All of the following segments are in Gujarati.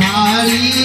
મારી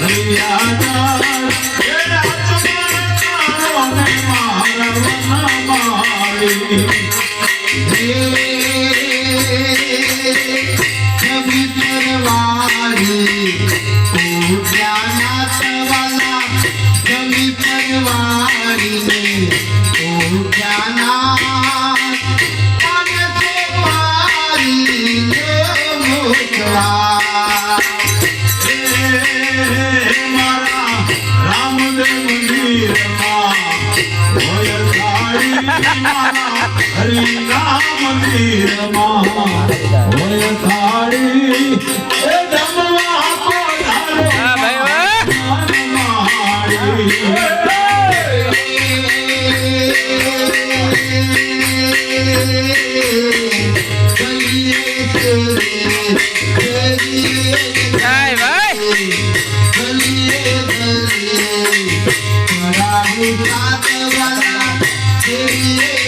Mira. હરિયા મંદિરમાં. હોય થાળી એ જમવા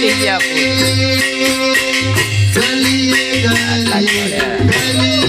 চলিয়া চলিয়ে গলিয়ে গলিয়ে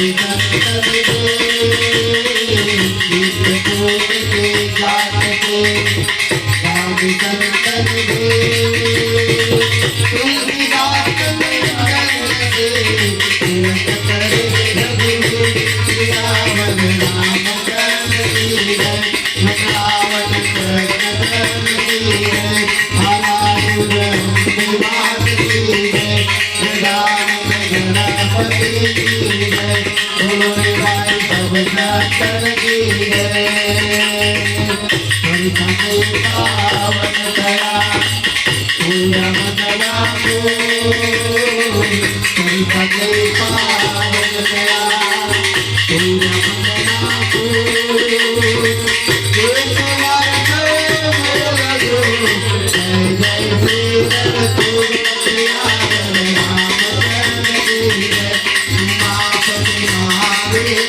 Big गोविंदाय सब जाकर की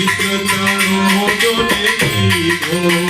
મિત્ર તણો જોને દીધો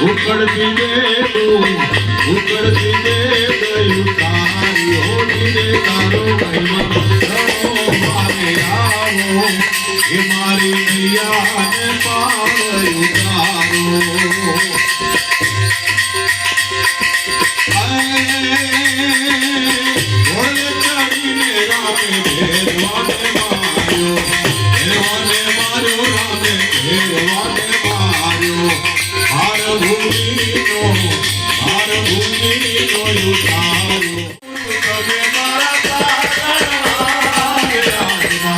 ઉકળતી દેવું ઉકળતી દેવ ગયું તારી હોળી દે તારો મહિમા કરો મારે મારી નૈયાને પાર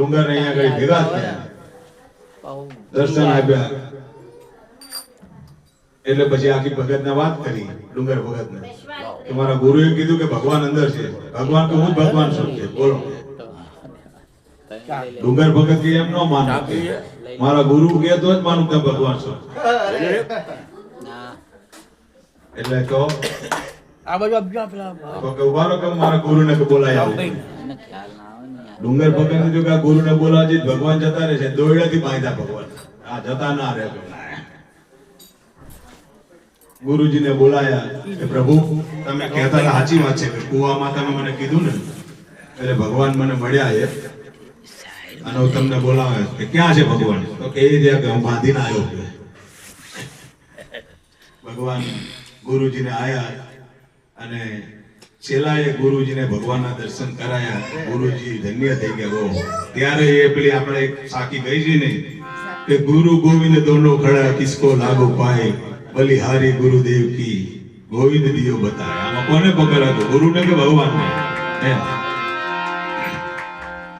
ડુંગર અહીંયા આગળ ભેગા થયા? દર્શન આપ્યા. એટલે પછી આખી ભગત વાત કરી ડુંગર ભગત ને તમારા ગુરુએ કીધું કે ભગવાન અંદર છે. ભગવાન તો હું જ ભગવાન છું. કે બોલો. ડુંગર ભગત કે એમ ન માનું મારા ગુરુ કે તો જ માનું કે ભગવાન છું. એટલે તો આ બાજુ આપજો પેલા તો કે ઊભા રહો કે મારા ગુરુને કે બોલાય આવું. ડુંગર ભગત જો કે ગુરુ ને બોલાવજી ભગવાન જતા રહેશે દોયડાથી બાંધ્યા ભગવાન. આ જતા ના રહે ગુરુજીને બોલાયા પ્રભુ, તમે કહેતા સાચી વાત છે, કે કુવામાં તમે મને કીધું ને, એટલે ભગવાન મને મળ્યા એ. અને હું તમને બોલાવે કે ક્યાં છે ભગવાન? તો કે એ જ્યાં કે હું બાંધીને આવ્યો છું. ભગવાન ગુરુજીને આયા અને છેલ્લાએ ગુરુજીને ભગવાનના દર્શન કરાયા. ગુરુજી ધન્ય થઈ ગયા. ત્યારે એ પેલી આપણે એક સાખી ગઈ છે ને, કે ગુરુ ગોવિંદ દોનો ખડા કિસકો લાગો પાય. બલિહારી ગુરુદેવ કી ગોવિંદ દિયો બતાય. આમાં કોને પકડ ગુરુને કે ભગવાનને? એમ.